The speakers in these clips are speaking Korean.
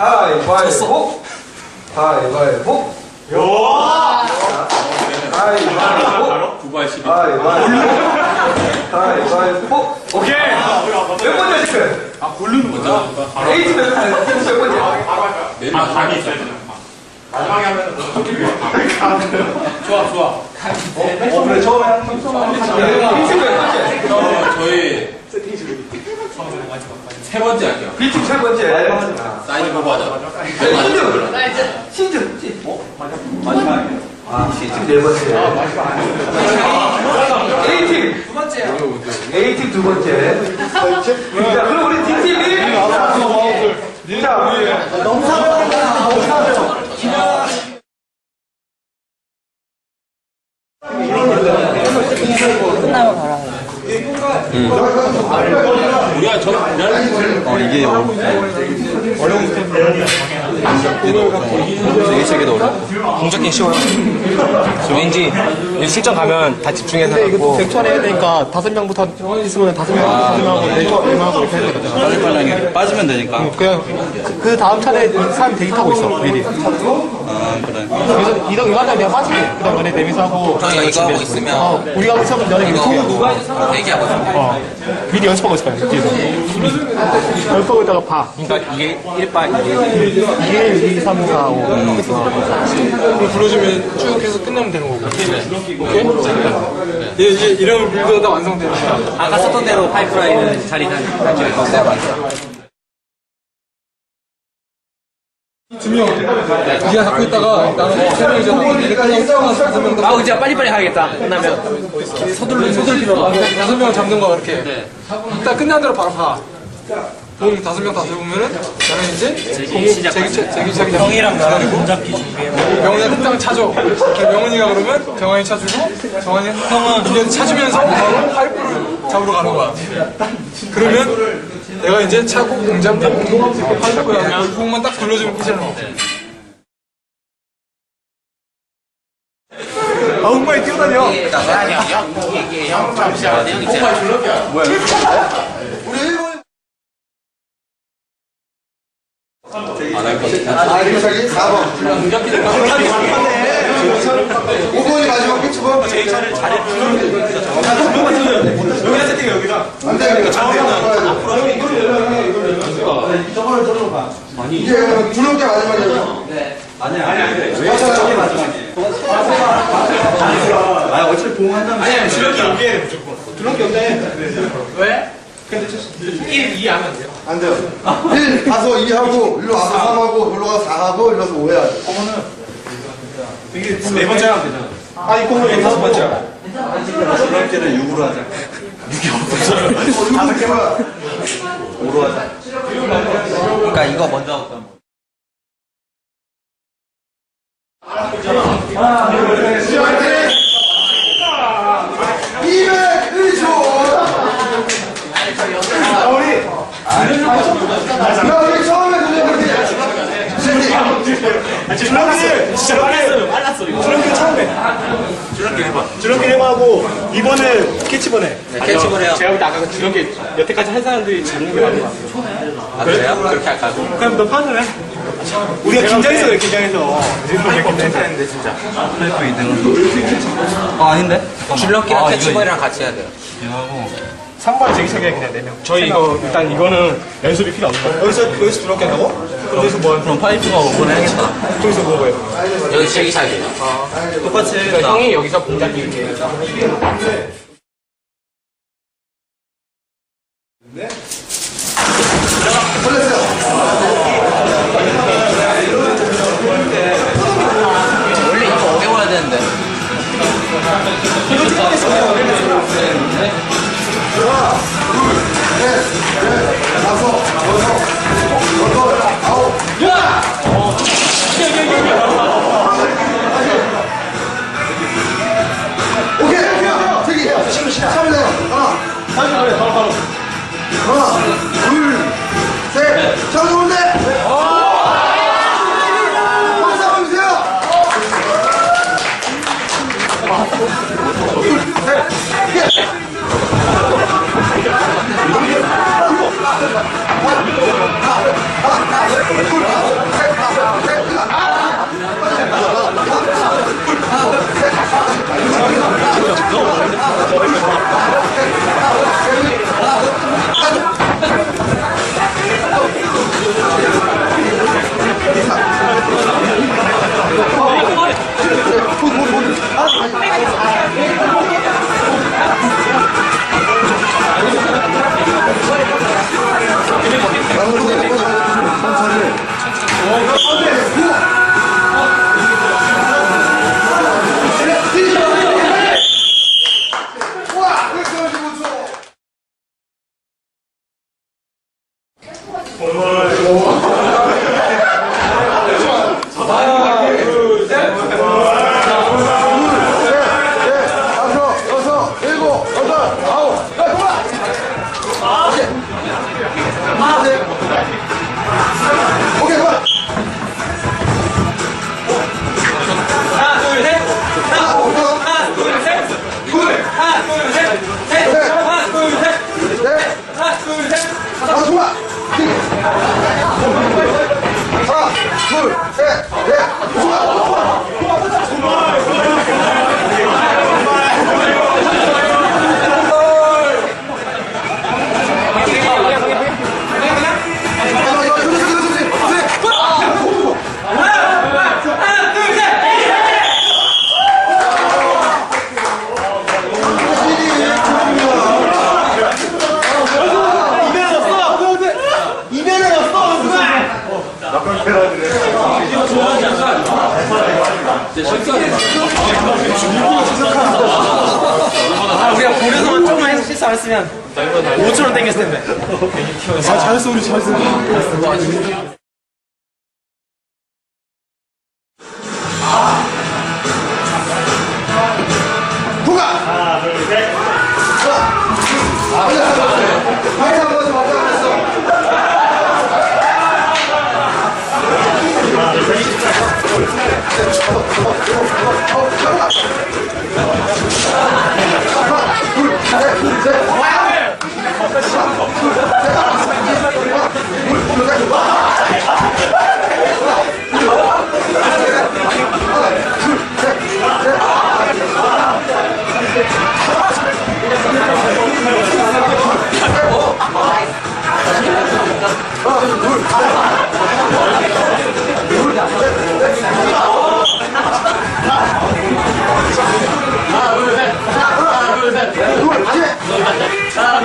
가위바위보 가위바위보 가위바위보 두발 시비. 가위바위보 가위바위보 오케이. 몇 번째 지금? 아 고르는 거죠? 에이트 몇 번째? 몇 번째? 아 감이 있어야 돼. 마지막에 하면 좋아 좋아. 어 그래 처음에 한 에이트 몇 번째? 저 저희 세 번째 할게요. 비팀 세 번째 사인 보고 하자. 신준 신준 신 어? 마지막에 아 C팀 네 번째 A팀 두 번째 A팀 두 번째 자 그럼 우리 D팀이 자 우리가 저 어 이게 어려운 되게 세계도 어려워 동작기 쉬워요. 왠지 실전 가면 다 집중해서 하고. 100초 안에 해야 되니까 다섯 명부터 있으면 다섯 명, 다섯 명하고 네 명, 네 명하고 이렇게 해야 되거든. 빨리빨리 빠지면 되니까. 그냥 그 다음 차례 사람 대기 타고 있어, 미리. 아 그래 그래서 이동 이거 하다 내가 빠지게. 그 다음 너네 내미서 하고. 형이 이거 하고 있으면 어, 우리가 하고 있으면 너네 이거 이거 얘기하고 있어. 어, 미리 연습하고 있을 거야, 뒤에서. 연습하고 있다가 봐. 그러니까 이게 1바 이게 1, 2, 3, 4, 5. 불러주면 쭉 해서 끝내면 되는 거고. 오케이? 네. 이제 이런 빌드가 다 완성되는 거야. 아까 썼던 대로 파이프라인은 자리 다 지을 건데 맞아. 네가 잡고 있다가 나는 세 명이서 이렇게 끝나고 다섯 명 아, 이제 빨리빨리 가야겠다. 끝나면. 서둘러, 서둘 필요 없어. 다섯 명 잡는 거야 이렇게. 일단 끝난 대로 바로 가. 공 다섯 명 다 잡으면은 나는 이제 공 시작. 제기 제기 시작이 형이랑 나랑 공 잡기 준비해. 명훈이가 끝장 차줘. 명훈이가 그러면 정환이 차주고 정환이 형은 이제 차주면서 바로 파이프를 잡으러 가는 거야. 그러면 내가 이제 차고 공 잡고 파이프야 딱 돌려주면 끝이야. 아, 웅발이 뛰어다녀. 아리차기 4번. 5번이 마지막 끝이고. 제 차를 잘해. 여기다 세팅해, 여기다. 안 돼, 이거 저번에 저로 가. 이제 두명 게 마지막이야. 네. 아니야, 아니야, 아니야. 왜 저게 마지막이야? 아, 어차피 봉한다면. 아니야, 주력기 연계해, 무조건. 주력기 연계해. 왜? 근데 1, 2 하면 돼요? 안 돼요. 1 가서 2 하고, 일로 와서 3 하고, 일로 가서 4 하고, 일로 와서 5 해야 돼. 네 번째 하면 되잖아. 아, 이 공을 다섯 번째야. 그럴 때는 6으로 하자 다섯 개만. 그러니 까 이거 먼저 하고. 그다음에. 이백 1초. 야, 우리 처음에 그냥 그렇게. 줄넘기를 진짜 빨랐어요. 빨랐어. 이거. 줄넘기 해봐. 줄넘기 해봐하고 이번은 캐치번 해. 캐치볼 해요. 제가 볼때 아까 그 줄넘기 여태까지 한 사람들이 잡는 게 맞는 것 같아요. 아, 그래요? 그렇게 할까요? 그럼 너 판을 해. 우리가 긴장해서 그래, 긴장해서. 긴장했는데 진짜. 아 아닌데? 줄넘기랑 아, 캐치볼이랑 같이 해야 돼요. 상반 제기차기야 그냥 네 명. 저희 이거 일단 이거는 연습이 필요 없는 거예요. 여기서 여기서 줄넘기 한다고? 그럼 여기서 뭐? 그럼 파이프가 5번 해야겠다 저기서 뭐 해요? 여기 제기차기예요. 똑같이 형이 여기서 공작기 이렇게 둘, 셋, 넷, 동아! 하나, 둘, 셋. 아, 우리가 고려서만 했으면 5천원 땡겼을 텐데. 아, 잘했어, 우리 잘했어. 다섯,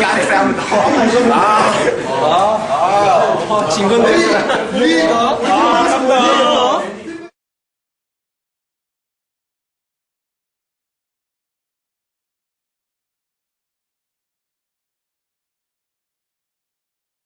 got it, found 아, 아, 아, 진 건데. 유일가? 아, 감사합니다.